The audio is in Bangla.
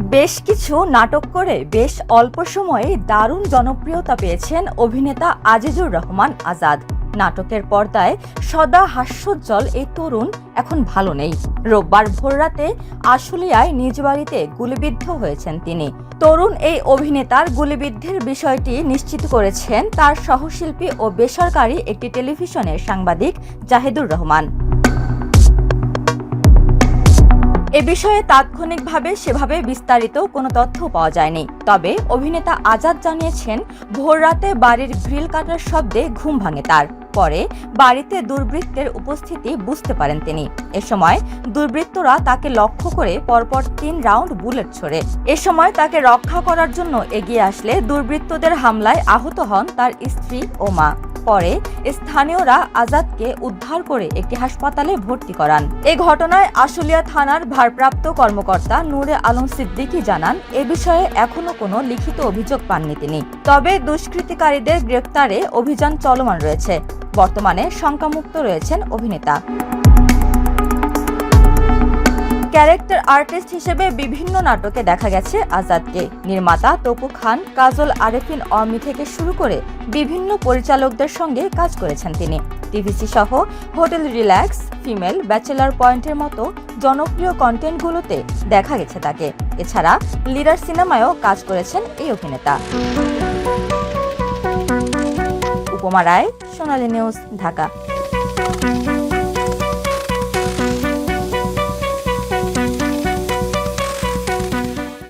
বেশ কিছু নাটক করে বেশ অল্প সময়ে দারুণ জনপ্রিয়তা পেয়েছেন অভিনেতা আজিজুর রহমান আজাদ। নাটকের পর্দায় সদা হাস্যোজ্জ্বল এই তরুণ এখন ভালো নেই। রোববার ভোররাতে আশুলিয়ায় নিজ বাড়িতে গুলিবিদ্ধ হয়েছেন তিনি। তরুণ এই অভিনেতার গুলিবিদ্ধের বিষয়টি নিশ্চিত করেছেন তার সহশিল্পী ও বেসরকারি একটি টেলিভিশনের সাংবাদিক জাহিদুর রহমান। এ বিষয়ে তাৎক্ষণিকভাবে সেভাবে বিস্তারিত কোনো তথ্য পাওয়া যায়নি। তবে অভিনেতা আজাদ জানিয়েছেন ভোররাতে বাড়ির গ্রিল কাটার শব্দে ঘুম ভাঙে তার। পরে বাড়িতে দুর্বৃত্তের উপস্থিতি বুঝতে পারেন তিনি। এ সময় দুর্বৃত্তরা তাকে লক্ষ্য করে পরপর তিন রাউন্ড বুলেট ছোড়ে। এ সময় তাকে রক্ষা করার জন্য এগিয়ে আসলে দুর্বৃত্তদের হামলায় আহত হন তার স্ত্রী ও মা। পরে স্থানীয়রা আজাদকে উদ্ধার করে একটি হাসপাতালে ভর্তি করান। এ ঘটনায় আশুলিয়া থানার ভারপ্রাপ্ত কর্মকর্তা নূরে আলম সিদ্দিকি জানান, এ বিষয়ে এখনও কোনো লিখিত অভিযোগ পাননি তিনি। তবে দুষ্কৃতিকারীদের গ্রেপ্তারে অভিযান চলমান রয়েছে। বর্তমানে শঙ্কামুক্ত রয়েছেন অভিনেতা। ক্যারেক্টার আর্টিস্ট হিসেবে বিভিন্ন নাটকে দেখা গেছে আজাদকে। নির্মাতা তপু খান, কাজল আরেফিন অর্মি থেকে শুরু করে বিভিন্ন পরিচালকদের সঙ্গে কাজ করেছেন তিনি। টিভিসি সহ হোটেল রিল্যাক্স, ফিমেল, ব্যাচেলার পয়েন্টের মতো জনপ্রিয় কন্টেন্টগুলোতে দেখা গেছে তাকে। এছাড়া লিডার সিনেমায়ও কাজ করেছেন এই অভিনেতা। উপমা রায়, সোনালী নিউজ, ঢাকা।